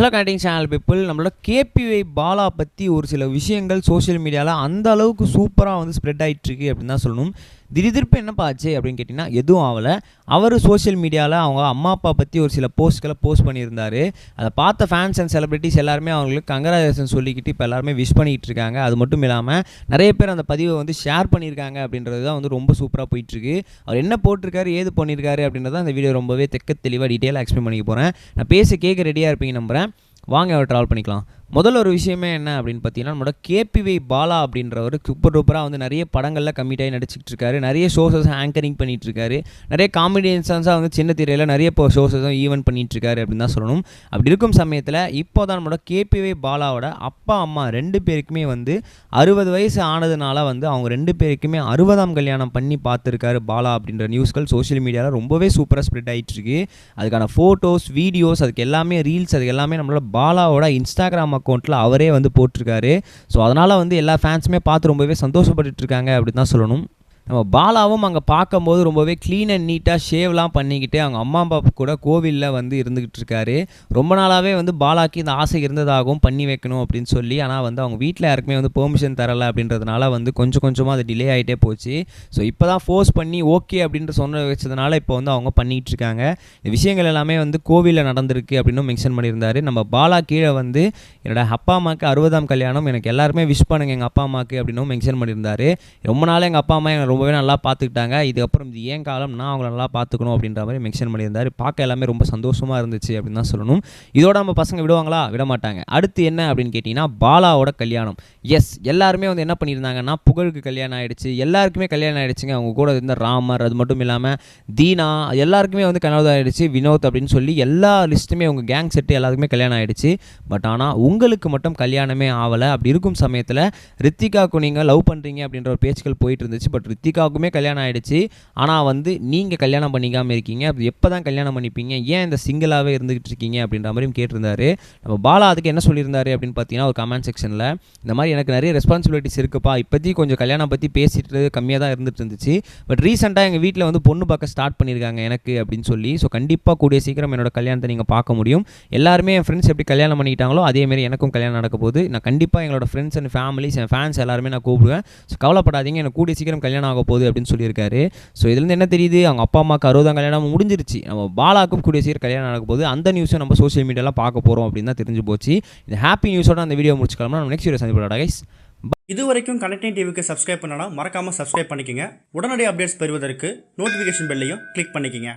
Hello connecting channel people நம்மளோட KPI Bala பற்றி ஒரு சில விஷயங்கள் சோஷியல் மீடியாவில் அந்த அளவுக்கு சூப்பராக வந்து ஸ்ப்ரெட் ஆகிட்டுருக்கு அப்படின்னு தான் சொல்லணும். திடீர்ப்பு என்னப்பா ஆச்சு அப்படின்னு கேட்டிங்கன்னா எதுவும் ஆகலை அவர் சோஷியல் மீடியாவில் அவங்க அம்மா அப்பா பற்றி ஒரு சில போஸ்ட்களை போஸ்ட் பண்ணியிருந்தார். அதை பார்த்த ஃபேன்ஸ் அண்ட் செலிபிரிட்டிஸ் எல்லாருமே அவங்களுக்கு கங்கராஜேஷன் சொல்லிக்கிட்டு இப்போ எல்லாருமே விஷ் பண்ணிகிட்டு இருக்காங்க. அது மட்டும் இல்லாமல் நிறைய பேர் அந்த பதிவை வந்து ஷேர் பண்ணியிருக்காங்க அப்படின்றது தான் வந்து ரொம்ப சூப்பராக போயிட்டுருக்கு. அவர் என்ன போட்டிருக்காரு ஏது பண்ணியிருக்காரு அப்படின்றத அந்த வீடியோ ரொம்பவே தெக்க தெளிவாக டீட்டெயிலாக எக்ஸ்பிளைன் பண்ணிக்க போகிறேன் நான் பேச கேட்க ரெடியாக இருப்பீங்க நம்புகிறேன் வாங்க அவர் ட்ராவல் பண்ணிக்கலாம். முதல்ல ஒரு விஷயமே என்ன அப்படின்னு பார்த்தீங்கன்னா நம்மளோட கேபிவை பாலா அப்படின்றவர் சூப்பர் டூப்பராக வந்து நிறைய படங்களில் கம்மிட்டாகி நடிச்சிட்டு இருக்காரு நிறைய ஷோஸஸ் ஆங்கரிங் பண்ணிட்டு இருக்காரு நிறைய காமெடியன்ஸாக வந்து சின்ன திரையில் நிறைய இப்போ ஷோஸஸும் ஈவென்ட் பண்ணிட்டு இருக்காரு அப்படின்னு தான் சொல்லணும். அப்படி இருக்கும் சமயத்தில் இப்போ தான் நம்மளோட கேபிவை பாலாவோட அப்பா அம்மா ரெண்டு பேருக்குமே வந்து அறுபது வயசு ஆனதுனால வந்து அவங்க ரெண்டு பேருக்குமே அறுபதாம் கல்யாணம் பண்ணி பார்த்துருக்காரு பாலா அப்படின்ற நியூஸ்கள் சோஷியல் மீடியாவில் ரொம்பவே சூப்பராக ஸ்ப்ரெட் ஆகிட்டு இருக்கு அதுக்கான ஃபோட்டோஸ் வீடியோஸ் அதுக்கு எல்லாமே ரீல்ஸ் அதுக்கு எல்லாமே நம்மளோட பாலாவோட இன்ஸ்டாகிராம் அக்கௌண்ட்டில் அவரே வந்து போட்டிருக்காரு. ஸோ அதனால் வந்து எல்லா ஃபேன்ஸுமே பார்த்து ரொம்பவே சந்தோஷப்பட்டுட்டு இருக்காங்க அப்படின்னு தான் சொல்லணும். நம்ம பாலாவும் அங்கே பார்க்கும்போது ரொம்பவே க்ளீன் அண்ட் நீட்டாக ஷேவ்லாம் பண்ணிக்கிட்டு அவங்க அம்மா அப்பா கூட கோவிலில் வந்து இருந்துக்கிட்டு இருக்காரு. ரொம்ப நாளாகவே வந்து பாலாக்கு இந்த ஆசை இருந்ததாகவும் பண்ணி வைக்கணும் அப்படின்னு சொல்லி ஆனால் வந்து அவங்க வீட்டில் யாருக்குமே வந்து பெர்மிஷன் தரலை அப்படின்றதுனால வந்து கொஞ்சம் கொஞ்சமாக அது டிலே ஆகிட்டே போச்சு. ஸோ இப்போ தான் ஃபோர்ஸ் பண்ணி ஓகே அப்படின்ற சொன்ன வச்சதுனால இப்போ வந்து அவங்க பண்ணிகிட்டு இருக்காங்க. இந்த விஷயங்கள் எல்லாமே வந்து கோவிலில் நடந்திருக்கு அப்படின்னு மென்ஷன் பண்ணியிருந்தாரு. நம்ம பாலா கீழே வந்து என்னோட அப்பா அம்மாவுக்கு அறுபதாம் கல்யாணம். எனக்கு எல்லாருமே விஷ் பண்ணுங்க எங்கள் அப்பா அம்மாவுக்கு அப்படின்னு மென்ஷன் பண்ணியிருந்தார். ரொம்ப நாள் எங்கள் அப்பா அம்மா என்னை ரொம்பவே நல்லா பார்த்துக்கிட்டாங்க இதுக்கப்புறம் இது ஏன் காலம்? நான் அவங்கள நல்லா பார்த்துக்கணும் அப்படின்ற மாதிரி மென்ஷன் பண்ணியிருந்தார். பார்க்க எல்லாமே ரொம்ப சந்தோஷமாக இருந்துச்சு அப்படின்னு தான் சொல்லணும். இதோட நம்ம பசங்க விடுவாங்களா? விட மாட்டாங்க. அடுத்து என்ன அப்படின்னு கேட்டிங்கன்னா பாலாவோட கல்யாணம். எஸ் எல்லாருமே வந்து என்ன பண்ணியிருந்தாங்கன்னா புகழுக்கு கல்யாணம் ஆகிடுச்சு எல்லாருக்குமே கல்யாணம் ஆகிடுச்சுங்க அவங்க கூட இருந்த ராமர் அது மட்டும் இல்லாமல் தீனா எல்லாருக்குமே வந்து கல்யாணம் ஆகிடுச்சு வினோத் அப்படின்னு சொல்லி எல்லா லிஸ்ட்டுமே உங்கள் கேங் செட்டு எல்லாருக்குமே கல்யாணம் ஆகிடுச்சு பட் ஆனால் உங்களுக்கு மட்டும் கல்யாணமே ஆகலை அப்படி இருக்கும் சமயத்தில் ரித்திகாவுக்கு நீங்கள் லவ் பண்ணுறீங்க அப்படின்ற ஒரு பேச்சுக்கள் போயிட்டு இருந்துச்சு. பட் ரித்திகாவுக்குமே கல்யாணம் ஆகிடுச்சு ஆனால் வந்து நீங்கள் கல்யாணம் பண்ணிக்காமல் இருக்கீங்க. அப்படி எப்போ தான் கல்யாணம் பண்ணிப்பீங்க? ஏன் இந்த சிங்கிளாகவே இருந்துகிட்டு இருக்கீங்க? அப்படின்ற மாதிரியும் கேட்டிருந்தாரு. நம்ம பாலா அதுக்கு என்ன சொல்லியிருந்தாரு அப்படின்னு பார்த்தீங்கன்னா ஒரு கமெண்ட் செக்ஷனில் இந்த மாதிரி எனக்கு நிறைய ரெஸ்பான்சிபிலிட்டிஸ் இருக்குப்பா. இப்போதைக்கு கொஞ்சம் கல்யாணம் பற்றி பேசிட்டு கம்மியாக தான் இருந்துட்டு இருந்துச்சு. பட் ரீசெண்டாக எங்கள் வீட்டில் வந்து பொண்ணு பார்க்க ஸ்டார்ட் பண்ணியிருக்காங்க எனக்கு அப்படின்னு சொல்லி. ஸோ கண்டிப்பாக கூடிய சீக்கிரம் என்னோட கல்யாணத்தை நீங்கள் பார்க்க முடியும். எல்லாருமே என் ஃப்ரெண்ட்ஸ் எப்படி கல்யாணம் பண்ணிக்கிட்டாங்களோ அதேமாரி எனக்கும் கல்யாணம் நடக்க போகுது. நான் கண்டிப்பாக எங்களோட ஃப்ரெண்ட்ஸ் அண்ட் ஃபேமிலிஸ் என் ஃபேன்ஸ் எல்லாருமே நான் கூப்பிடுவேன். ஸோ கவலைப்படாதீங்க. எனக்கு கூடிய சீக்கிரம் கல்யாணம் ஆக போகுது அப்படின்னு சொல்லியிருக்காரு. ஸோ இதுலேருந்து என்ன தெரியுது? அவங்க அப்பா அம்மாவுக்கு அறுபதாம் கல்யாணம் முடிஞ்சிருச்சு. நம்ம பாலாக்கும் கூடிய சீர் கல்யாணம் நடக்க போது அந்த நியூஸை நம்ம சோஷியல் மீடியாவில் பார்க்க போகிறோம் அப்படின்னு தான் தெரிஞ்சு போச்சு. இந்த ஹாப்பி நியூஸோட அந்த வீடியோ முடிச்சுக்கலாம் நம்ம நெக்ஸ்ட் வீடியோ சந்திப்போம். கைஸ் இது வரைக்கும் கனெக்டிங் டிவிக்கு சப்ஸ்கிரைப் பண்ணனா மறக்காம சப்ஸ்கிரைப் பண்ணிக்கங்க. உடனடி அப்டேட்ஸ் பெறுவதற்கு நோட்டிஃபிகேஷன் பெல்லையும் கிளிக் பண்ணிக்கங்க.